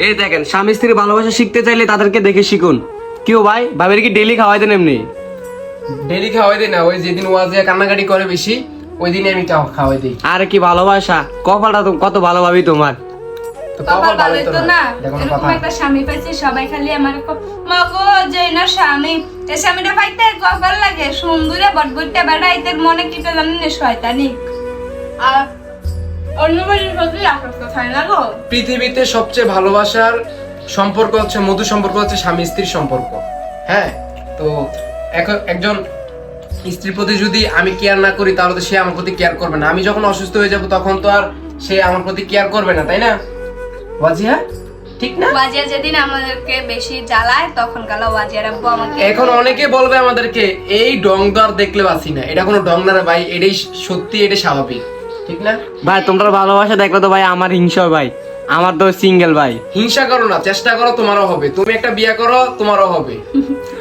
এই দেখেন স্বামী স্ত্রী ভালোবাসা শিখতে চাইলে তাদেরকে দেখে শিখুন। কেউ ভাই? ভাবের কি ডেলি খাওয়াই দেন এমনি? ডেলি খাওয়াই দিই না ওই যেদিন ওয়াজিয়া কান্নাকাটি করে বেশি ওই দিনে আমি খাওয়া- খাওয়াই দিই। আর কি ভালোবাসা। কপালটা তো কত ভালো ভাবি তোমার। তো কপাল কপাল তো না। এরকম একটা স্বামী পাইছি সবাই খালি আমার মগো যে না স্বামী। এই স্বামীটা পাইতে কপাল লাগে। সুন্দরে বেড়াইতে মনে কিটা জানি না শয়তানি। আর অন্য বাড়ির প্রতি আসক্ত থাকে না গো পৃথিবীতে সবচেয়ে ভালোবাসার সম্পর্ক হচ্ছে মধু সম্পর্ক হচ্ছে স্বামী স্ত্রীর সম্পর্ক। হ্যাঁ? তো এখন একজন স্ত্রীর প্রতি যদি আমি কেয়ার না করি তাহলে তো সে আমার প্রতি কেয়ার করবে না। আমি যখন অসুস্থ হয়ে যাব তখন তো আর সে আমার প্রতি কেয়ার করবে না তাই না? ওয়াজিয়া? ঠিক না? ওয়াজিয়া যেদিন আমাদেরকে বেশি জ্বালায় তখন কালো ওয়াজিয়ার আব্বু আমাকে এখন অনেকে বলবে আমাদেরকে এই ডং আর দেখলে বাসি না। এটা কোনো ডং না ভাই এটাই সত্যি এটা স্বাভাবিক। ঠিক না? ভাই তোমরা ভালোবাসা দেখলে তো ভাই আমার হিংসা ভাই। আমার তো সিঙ্গেল ভাই। হিংসা করো না চেষ্টা করো তোমারও হবে। তুমি একটা বিয়ে করো তোমারও হবে।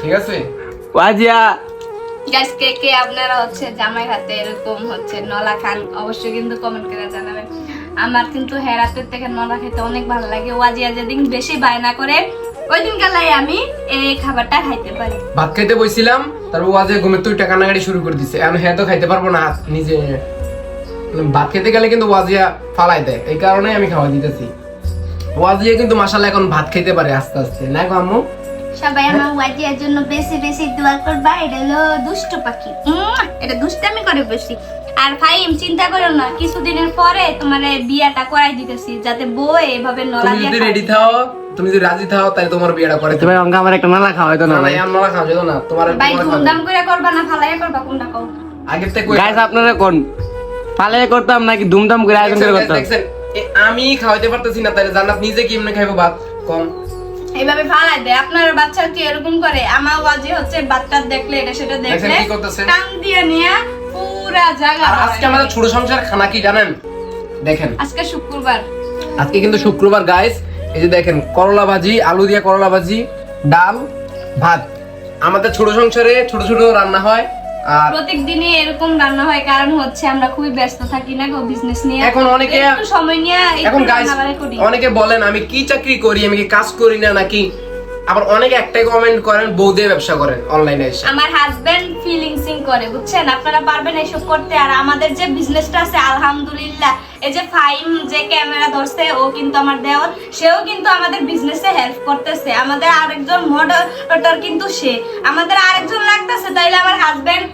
ঠিক আছে? ওয়াজিয়া। গাইস কে কে আপনারা হচ্ছে জামাই হাতে এরকম হচ্ছে নলা খান অবশ্যই কিন্তু কমেন্ট করে জানাবেন। আমার কিন্তু হেরাতের থেকে নলা খেতে অনেক ভালো লাগে। ওয়াজিয়া যেদিন বেশি বায়না করে ওই দিন গেলাই আমি এই খাবারটা খাইতে পারি। ভাত খাইতে বইছিলাম তারপর ওয়াজে ঘুমের তুই টাকা নাগাড়ি শুরু করে দিছে। এখন হ্যাঁ তো খাইতে পারব না নিজে ভাত খেতে গেলে কিন্তু ওয়াজিয়া ফালাই দেয়। এই কারণে আমি খাওয়া দিতেছি। ওয়াজিয়া কিন্তু মাসালা এখন ভাত খেতে পারে আস্তে আস্তে। না গো আম্মু? সবাই আমার ওয়াজিয়ার জন্য বেশি বেশি দোয়া করবা এটা হলো দুষ্ট পাখি। এটা দুষ্টামি করে বেশি আর ফাইম চিন্তা করো না কিছুদিনের পরে তোমার বিয়াটা করাই দিতেছি যাতে বউ এভাবে নলা দিয়ে যদি খায়। রেডি থাও তুমি যদি রাজি থাও তাহলে তোমার বিয়েটা করে তো ভাই অঙ্কা আমার একটা নালা খাওয়াই তো না ভাই। আমরা যেত না তোমার ভাই ধুমধাম করে করবা না ফালাইয়া করবা কোনটা কও? আগের থেকে গাইস আপনারা কোন? পালে করতাম নাকি ধুমধাম করে আয়োজন করে করতাম? আমি খাওয়াইতে পারতেছি না তাহলে জান্নাত নিজে কি এমনি খাইবো ভাত? কম। এইভাবে ফালাই দেয়। আপনার বাচ্চা কি এরকম করে? আমার ওয়াজি হচ্ছে বাচ্চা দেখলে এটা সেটা দেখলে কি করতেছে? টান দিয়ে নিয়ে পুরা জায়গা আর আজকে আমাদের ছোট সংসার খানা কি জানেন? দেখেন। আজকে শুক্রবার। আজকে কিন্তু শুক্রবার গাইস এই যে দেখেন করলা ভাজি আলু দিয়ে করলা ভাজি ডাল ভাত। আমাদের ছোট সংসারে ছোট ছোট রান্না হয়। প্রত্যেক দিনই এরকম রান্না হয় কারণ হচ্ছে আমরা খুবই ব্যস্ত থাকি না গো বিজনেস নিয়ে। এখন অনেকে- একটু সময় নিয়ে এখন গাইস অনেকে বলেন আমি কি চাকরি করি? আমি কি কাজ করি না নাকি? আবার অনেকে একটাই কমেন্ট করেন বউ দিয়ে ব্যবসা করেন অনলাইনে এসে। আমার হাজবেন্ড করে বুঝছেন? আপনারা পারবেন এসব করতে। আর আমাদের যে বিজনেসটা আছে আলহামদুলিল্লাহ এই যে ফাইম যে ক্যামেরা ধরছে ও কিন্তু আমার দেওয়ার সেও কিন্তু আমাদের বিজনেসে হেল্প করতেছে। আমাদের আরেকজন মডারেটর কিন্তু সে। আমাদের আরেকজন লাগতেছে তাইলে আমার হাজবেন্ড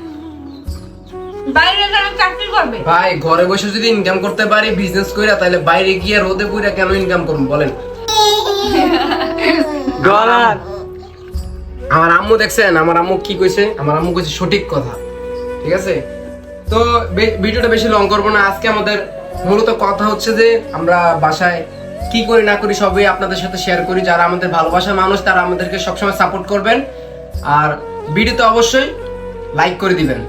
বাইরে গেলে চাকরি করবে? ভাই ঘরে বসে যদি ইনকাম করতে পারি বিজনেস কইরা তাহলে বাইরে গিয়ে রোদে পুইরা কেন ইনকাম করব বলেন? ডলার আমার আম্মু দেখছেন আমার আম্মু কি কইছে? আমার আম্মু কইছে সঠিক কথা ঠিক আছে? তো ভিডিওটা বেশি লং করব না আজকে আমাদের মূলত কথা হচ্ছে যে আমরা বাসায় কি করি না করি সবই আপনাদের সাথে শেয়ার করি। যারা আমাদের ভালোবাসার মানুষ তারা আমাদেরকে সবসময় সাপোর্ট করবেন। আর ভিডিওতে অবশ্যই লাইক করে দিবেন।